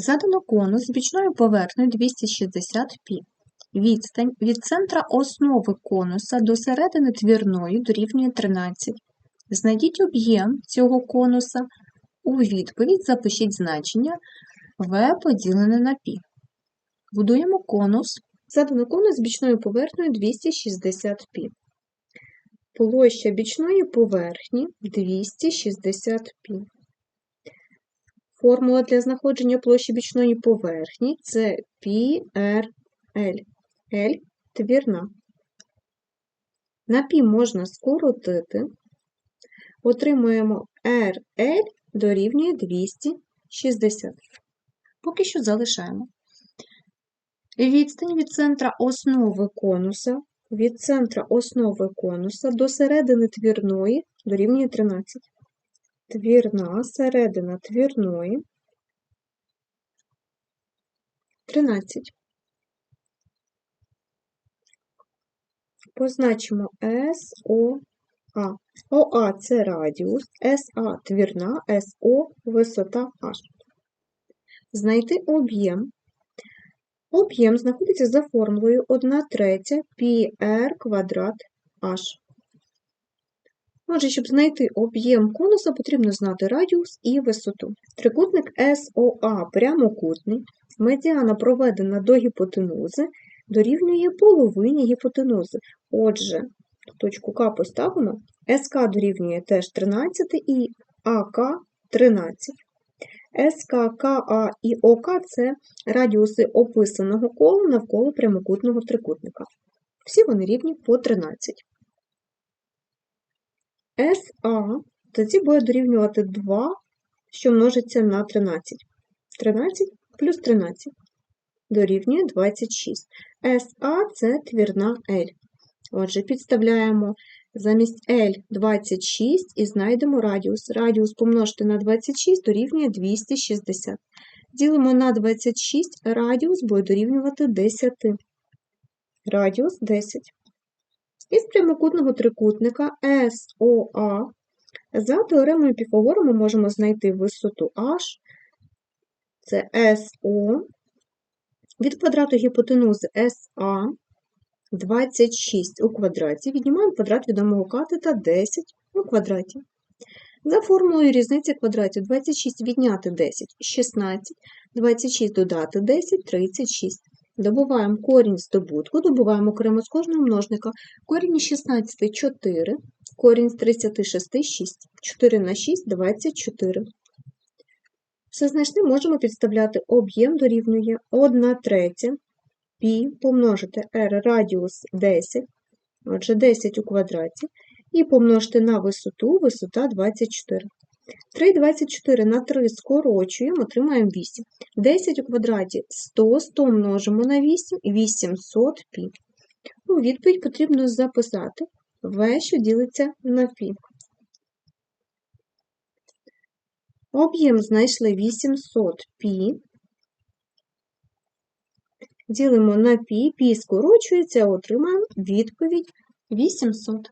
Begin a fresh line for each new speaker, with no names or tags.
Задано конус з бічною поверхнею 260 π. Відстань від центра основи конуса до середини твірної дорівнює 13. Знайдіть об'єм цього конуса. У відповідь запишіть значення v поділене на π. Будуємо конус. Задано конус з бічною поверхнею 260 π. Площа бічної поверхні 260 π. Формула для знаходження площі бічної поверхні це πRL. L твірна. На π можна скоротити. Отримуємо RL дорівнює 260. Поки що залишаємо. Відстань від центра основи конуса від центра основи конуса до середини твірної дорівнює 13. Твірна, середина твірної 13. Позначимо СОА. ОА це радіус, СА твірна, СО висота H. Знайти об'єм. Об'єм знаходиться за формулою 1 третя πr квадрат H. Отже, щоб знайти об'єм конуса, потрібно знати радіус і висоту. Трикутник СОА прямокутний, медіана проведена до гіпотенузи, дорівнює половині гіпотенузи. Отже, точку К поставимо, СК дорівнює теж 13 і АК 13. СК, КА і ОК це радіуси описаного кола навколо прямокутного трикутника. Всі вони рівні по 13. СА тоді буде дорівнювати 2, що множиться на 13. 13 плюс 13 дорівнює 26. СА це твірна L. Отже, підставляємо замість L 26 і знайдемо радіус. Радіус помножити на 26 дорівнює 260. Ділимо на 26, радіус буде дорівнювати 10. Радіус 10. Із прямокутного трикутника SOA за теоремою Піфагора ми можемо знайти висоту H, це SO, від квадрату гіпотенузи SA 26 у квадраті, віднімаємо квадрат відомого катета 10 у квадраті. За формулою різниці квадратів 26 відняти 10 16, 26 додати 10 36. Добуваємо корінь здобутку, добуваємо окремо з кожного множника. Корінь із 16 – 4, корінь з 36 – 6, 4 на 6 – 24. Все знайшли, можемо підставляти об'єм дорівнює 1 третя π помножити r радіус 10, отже 10 у квадраті, і помножити на висоту, висота 24. 3,24 на 3 скорочуємо, отримаємо 8. 10 у квадраті 100, 100 множимо на 8, 800 пі. У відповідь потрібно записати В, що ділиться на пі. Об'єм знайшли 800 пі. Ділимо на пі, пі скорочується, отримаємо відповідь 800.